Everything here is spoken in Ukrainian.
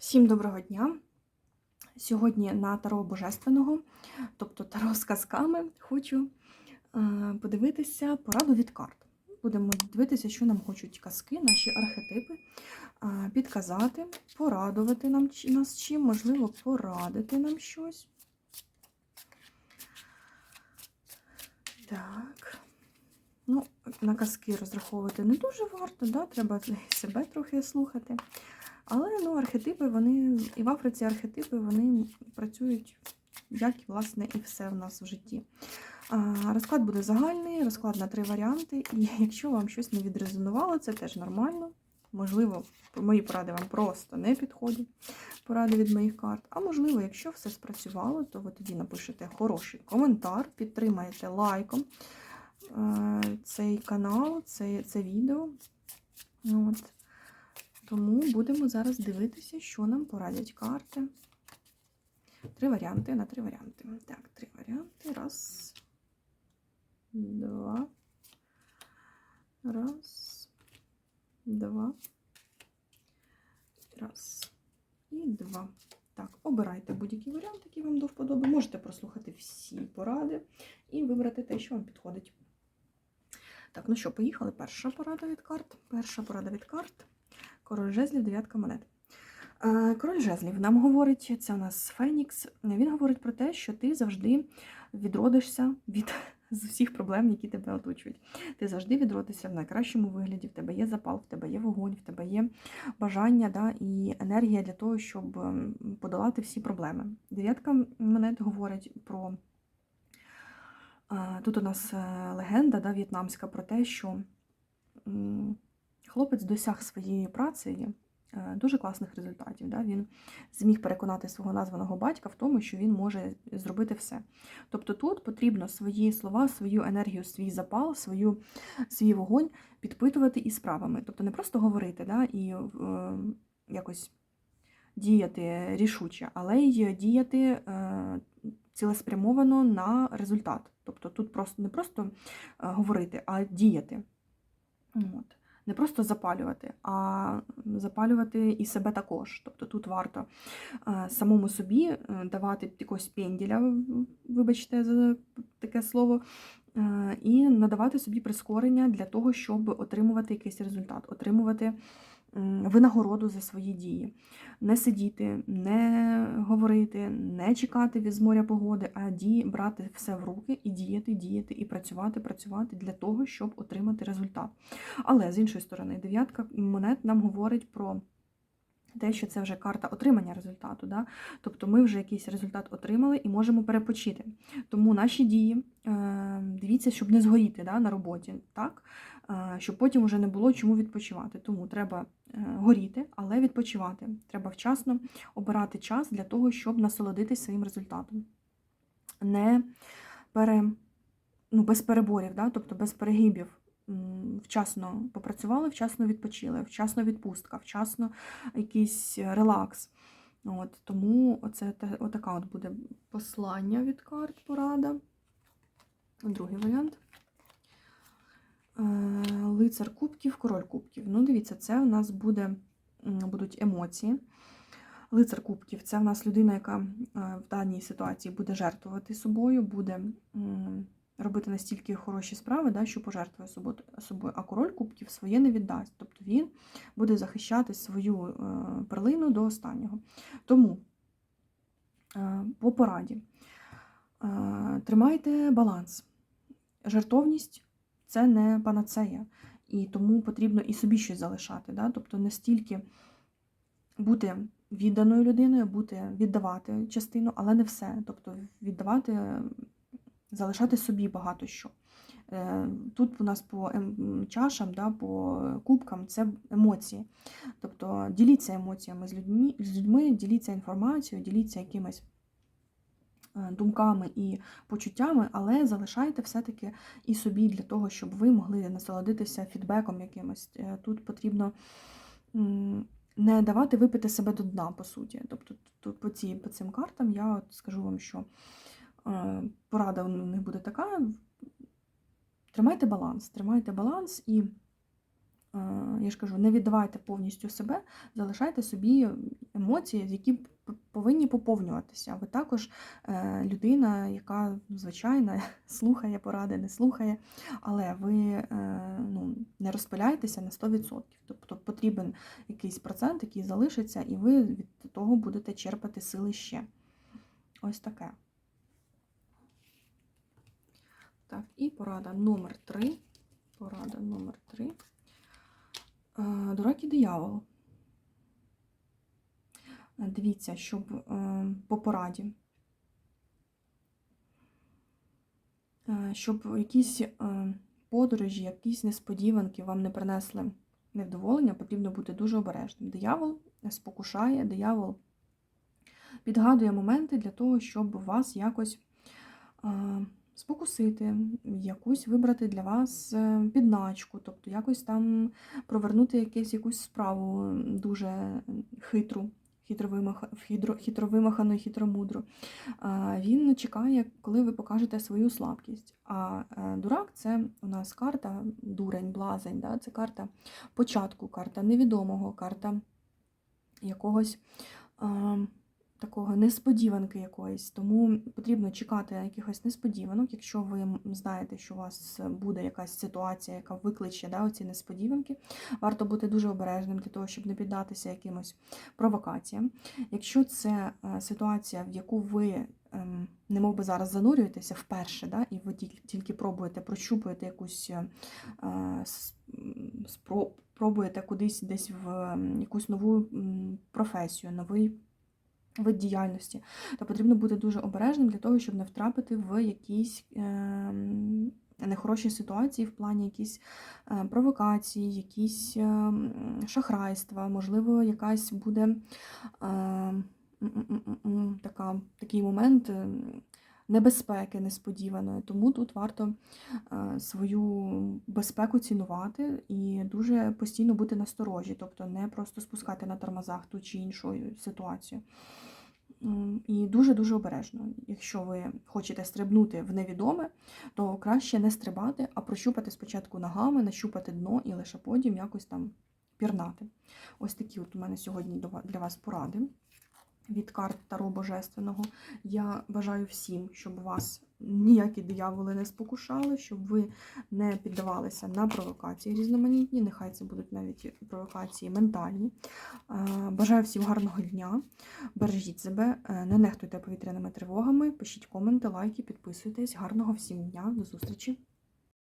Всім доброго дня! Сьогодні на Таро Божественного, тобто Таро з казками, хочу е, подивитися пораду від карт. Будемо дивитися, що нам хочуть казки, наші архетипи, е, підказати, порадувати нам нас чим, можливо, порадити нам щось. Так. Ну, на казки розраховувати не дуже варто, да? треба себе трохи слухати. Але ну, архетипи, вони і в Африці архетипи вони працюють, як власне і все в нас в житті. Розклад буде загальний, розклад на три варіанти. І якщо вам щось не відрезонувало, це теж нормально. Можливо, мої поради вам просто не підходять, поради від моїх карт. А можливо, якщо все спрацювало, то ви тоді напишете хороший коментар, підтримаєте лайком е, цей канал, це, це відео. От. Тому будемо зараз дивитися, що нам порадять карти. Три варіанти на три варіанти. Так, три варіанти. Раз, два. Раз, два. Раз. І два. Так, обирайте будь-який варіант, який вам до вподоби. Можете прослухати всі поради і вибрати те, що вам підходить. Так, ну що, поїхали. Перша порада від карт. Перша порада від карт. Король жезлів, дев'ятка монет. Е, Король жезлів нам говорить, це у нас Фенікс. Він говорить про те, що ти завжди відродишся від з усіх проблем, які тебе оточують. Ти завжди відродишся в найкращому вигляді, в тебе є запал, в тебе є вогонь, в тебе є бажання да, і енергія для того, щоб ем, подолати всі проблеми. Дев'ятка монет говорить про. е, Тут у нас е, легенда да, в'єтнамська про те, що хлопець досяг своєю працею е, дуже класних результатів. Да? Він зміг переконати свого названого батька в тому, що він може зробити все. Тобто тут потрібно свої слова, свою енергію, свій запал, свою, свій вогонь підпитувати і справами. Тобто не просто говорити да? і е, якось діяти рішуче, але й діяти е, цілеспрямовано на результат. Тобто тут просто не просто е, говорити, а діяти. От. Не просто запалювати, а запалювати і себе також. Тобто тут варто е, самому собі е, давати якогось пенділя, вибачте за таке слово, е, і надавати собі прискорення для того, щоб отримувати якийсь результат, отримувати винагороду за свої дії. Не сидіти, не говорити, не чекати від моря погоди, а ді, брати все в руки і діяти, діяти, і працювати, працювати для того, щоб отримати результат. Але з іншої сторони, дев'ятка монет нам говорить про. Те, що це вже карта отримання результату, да? тобто ми вже якийсь результат отримали і можемо перепочити. Тому наші дії, е, дивіться, щоб не згоріти да, на роботі, так? Е, щоб потім вже не було чому відпочивати. Тому треба горіти, але відпочивати. Треба вчасно обирати час для того, щоб насолодитись своїм результатом. Не пере, ну, без переборів, да? тобто без перегибів. Вчасно попрацювали, вчасно відпочили, вчасно відпустка, вчасно якийсь релакс. От, тому оце отака от буде послання від карт, порада. Другий варіант. Е, Лицар кубків, король кубків. Ну, дивіться, це у нас буде, будуть емоції. Лицар кубків це в нас людина, яка е, в даній ситуації буде жертвувати собою, буде робити настільки хороші справи, да, що пожертвує собою. А король кубків своє не віддасть. Тобто він буде захищати свою е, перлину до останнього. Тому по пораді тримайте баланс. Жертовність це не панацея. І тому потрібно і собі щось залишати. Да? Тобто не стільки бути відданою людиною, бути, віддавати частину, але не все. Тобто віддавати, залишати собі багато що. Е, Тут у нас по ем- чашам, да, по кубкам це емоції. Тобто діліться емоціями з людьми, з людьми, діліться інформацією, діліться якимись е, думками і почуттями, але залишайте все-таки і собі для того, щоб ви могли насолодитися фідбеком якимось. Е, Тут потрібно не давати випити себе до дна, по суті. Тобто тут по, ці, по цим картам я от скажу вам, що е, порада у них буде така. Тримайте баланс, тримайте баланс і я ж кажу, не віддавайте повністю себе, залишайте собі емоції, які повинні поповнюватися. Ви також е, людина, яка ну, звичайно слухає поради, не слухає, але ви е, ну, не розпиляєтеся на 100%. Тобто потрібен якийсь процент, який залишиться, і ви від того будете черпати сили ще. Ось таке. Так, і порада номер 3. Порада номер 3. Дурак і диявол. Е, Дивіться, щоб е, по пораді. Е, Щоб якісь е, подорожі, якісь несподіванки вам не принесли невдоволення, потрібно бути дуже обережним. Диявол спокушає, диявол підгадує моменти для того, щоб вас якось е, спокусити, якусь вибрати для вас е, підначку, тобто якось там провернути якесь, якусь справу дуже хитру. Хитро- Хитровимахану і хитромудру. Він чекає, коли ви покажете свою слабкість. А е, дурак це у нас карта дурень, блазень. Да? Це карта початку, карта невідомого, карта якогось такого несподіванки якоїсь. Тому потрібно чекати якихось несподіванок. Якщо ви знаєте, що у вас буде якась ситуація, яка викличе да, оці несподіванки, варто бути дуже обережним для того, щоб не піддатися якимось провокаціям. Якщо це е, ситуація, в яку ви ем, не би зараз занурюєтеся вперше, да, і ви тільки, пробуєте, прощупуєте якусь е, спро- пробуєте кудись десь в якусь нову професію, новий вид діяльності, то потрібно бути дуже обережним для того, щоб не втрапити в якісь ем, нехороші ситуації в плані якісь е, провокації, якісь ем, шахрайства, можливо, якась буде ем, така, такий момент. Небезпеки несподіваної, тому тут варто е, свою безпеку цінувати і дуже постійно бути насторожі, тобто не просто спускати на тормозах ту чи іншу ситуацію. І дуже-дуже обережно. Якщо ви хочете стрибнути в невідоме, то краще не стрибати, а прощупати спочатку ногами, нащупати дно і лише потім якось там пірнати. Ось такі от у мене сьогодні для вас поради від карт Таро Божественного. Я бажаю всім, щоб вас ніякі дияволи не спокушали, щоб ви не піддавалися на провокації різноманітні, нехай це будуть навіть провокації ментальні. Е, Бажаю всім гарного дня. Бережіть себе, е, не нехтуйте повітряними тривогами, пишіть коменти, лайки, підписуйтесь. Гарного всім дня, до зустрічі!